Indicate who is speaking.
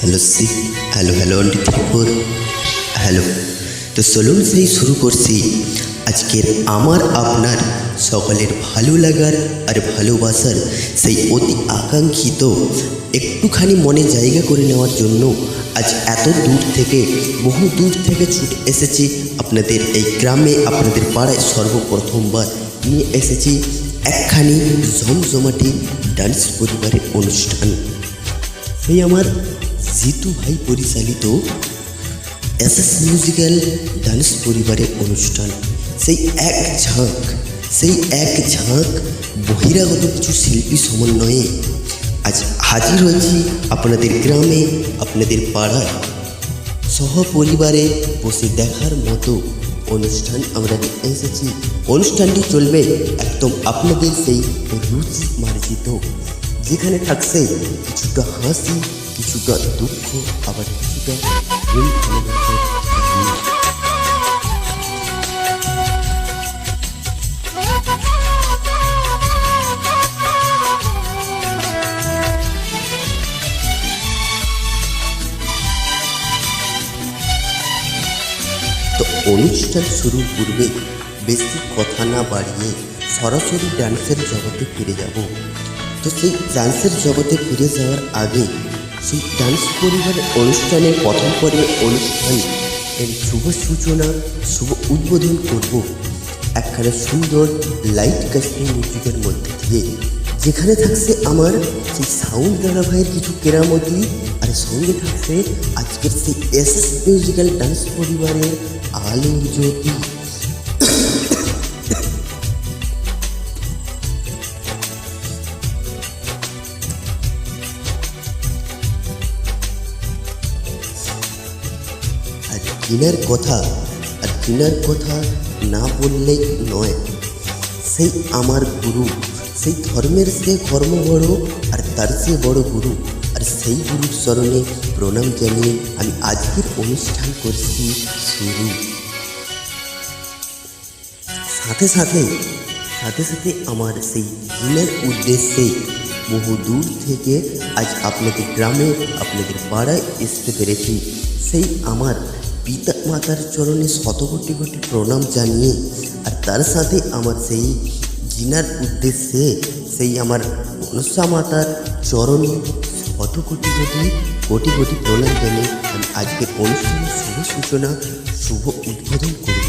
Speaker 1: Hello সি, hello hello অন্টি ত্রিপুর, হ্যালো। তো চলুন সেই শুরু করছি। আজকের আমার, আপনার, সকলের ভালো লাগার আর ভালোবাসার সেই অতি আকাঙ্ক্ষিত, একটুখানি মনে জায়গা করে নেওয়ার জন্য আজ এত দূর থেকে, বহু দূর থেকে ছুটে এসেছি আপনাদের এই গ্রামে, আপনাদের পাড়ায় সর্বপ্রথমবার নিয়ে এসেছি একখানি জমজমাটি ডান্স পরিবারের অনুষ্ঠান। সেই আমার জিতু ভাই পরিচালিত এস এস মিউজিক্যাল ডান্স পরিবারের অনুষ্ঠান। সেই এক ঝাঁক, সেই এক ঝাঁক বহিরাগত কিছু শিল্পী সমন্বয়ে আজ হাজির হয়েছি আপনাদের গ্রামে, আপনাদের পাড়ায়। সহপরিবারে বসে দেখার মতো অনুষ্ঠান আমরা এসেছি। অনুষ্ঠানটি চলবে একদম আপনাদের সেই রুচি মার্জিত, যেখানে থাকছে কিছুটা হাসি কিছুটা দুঃখ, আবার কিছুটা প্রেম ভালোবাসার তো অনুষ্ঠান শুরুর পূর্বে বেশি কথা না বাড়িয়ে সরাসরি ডান্সের জগতে ফিরে যাব। তো সেই ডান্সের জগতে ফিরে যাওয়ার আগে সেই ডান্স পরিবারের অনুষ্ঠানের প্রথম পর্বে অনুষ্ঠান এর শুভ সূচনা, শুভ উদ্বোধন করব। একখানে সুন্দর লাইট কাস্টিং মিউজিকের মধ্যে দিয়ে, যেখানে থাকছে আমার সেই সাউন্ড ধারাবাহিক কিছু কেরামতি, আর সঙ্গে থাকছে আজকের সেই এস মিউজিক্যাল ডান্স পরিবারের আলোর জ্যোতি। আর কথা আর কিনার কথা না বললেই নয়। সেই আমার গুরু, সেই ধর্মের সে কর্ম বড় আর তার সে বড় গুরু। আর সেই গুরুর স্মরণে প্রণাম জানিয়ে আমি আজকের অনুষ্ঠান করছি শুরু। সাথে সাথে সাথে সাথে আমার সেই দিনের উদ্দেশ্যে বহু দূর থেকে আজ আপনাদের গ্রামে, আপনাদের পাড়ায় আসতে পেরেছি। সেই আমার পিতা মাতার চরণে শত কোটি কোটি প্রণাম জানিয়ে আর তার সাথে আমার সেই জিনার উদ্দেশ্যে সেই আমার মনসা মাতার চরণে শত কোটি কোটি কোটি কোটি প্রণাম জানিয়ে আমি আজকের অনুষ্ঠানের শুভ সূচনা, শুভ উদ্বোধন করব।